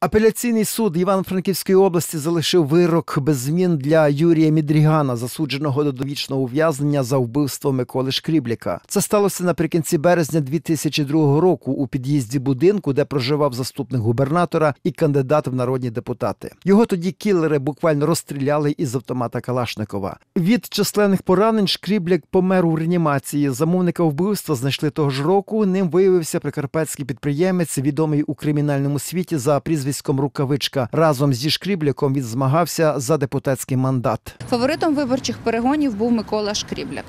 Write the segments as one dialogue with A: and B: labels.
A: Апеляційний суд Івано-Франківської області залишив вирок без змін для Юрія Мідрігана, засудженого до довічного ув'язнення за вбивство Миколи Шкрібляка. Це сталося наприкінці березня 2002 року у під'їзді будинку, де проживав заступник губернатора і кандидат в народні депутати. Його тоді кілери буквально розстріляли із автомата Калашникова. Від численних поранень Шкрібляк помер у реанімації. Замовника вбивства знайшли того ж року. Ним виявився прикарпатський підприємець, відомий у кримінальному світі за прізвиськом Рукавичка. Разом зі Шкрібляком він змагався за депутатський мандат.
B: Фаворитом виборчих перегонів був Микола Шкрібляк.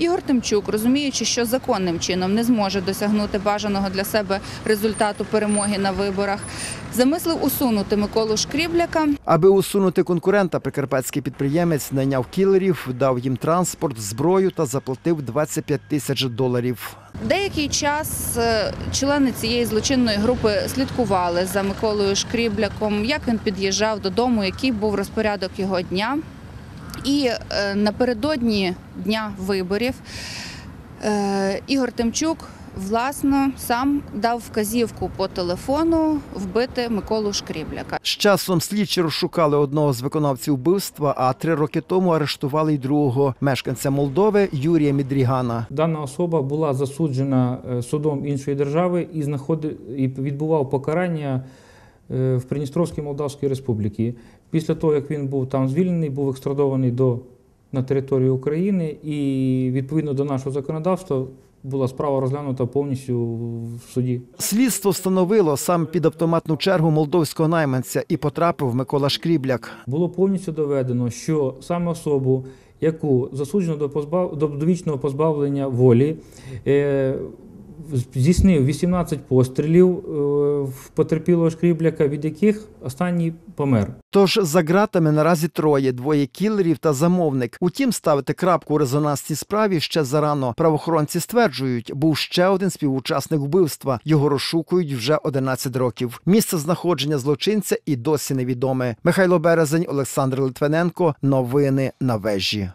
B: Ігор Тимчук, розуміючи, що законним чином не зможе досягнути бажаного для себе результату перемоги на виборах, замислив усунути Миколу Шкрібляка.
A: Аби усунути конкурента, прикарпатський підприємець найняв кілерів, дав їм транспорт, зброю та заплатив 25 тисяч доларів.
B: Деякий час е, члени цієї злочинної групи слідкували за Миколою Шкрібляком, як він під'їжджав додому, який був розпорядок його дня. І е, напередодні дня виборів е, Ігор Тимчук власно сам дав вказівку по телефону вбити Миколу Шкрібляка.
A: З часом слідчі розшукали одного з виконавців вбивства, а три роки тому арештували й другого мешканця Молдови Юрія Мідрігана.
C: Дана особа була засуджена е, судом іншої держави і знаходи... і відбував покарання в Придністровській Молдавській Республіці. Після того, як він був там звільнений, був екстрадований до на територію України, і відповідно до нашого законодавства була справа розглянута повністю в суді.
A: Слідство встановило сам під автоматну чергу молдовського найманця і потрапив Микола Шкрібляк.
C: Було повністю доведено, що саме особу, яку засуджено до позбав... до довічного позбавлення волі, е... здійснив 18 пострілів е... в потерпілого шкрібляка, від яких останній помер.
A: Тож за ґратами наразі троє: двоє кілерів та замовник. Утім, ставити крапку у резонансній справі ще зарано. Правоохоронці стверджують, був ще один співучасник вбивства. Його розшукують вже 11 років. Місце знаходження злочинця і досі невідоме. Михайло Березень, Олександр Литвиненко. Новини на вежі.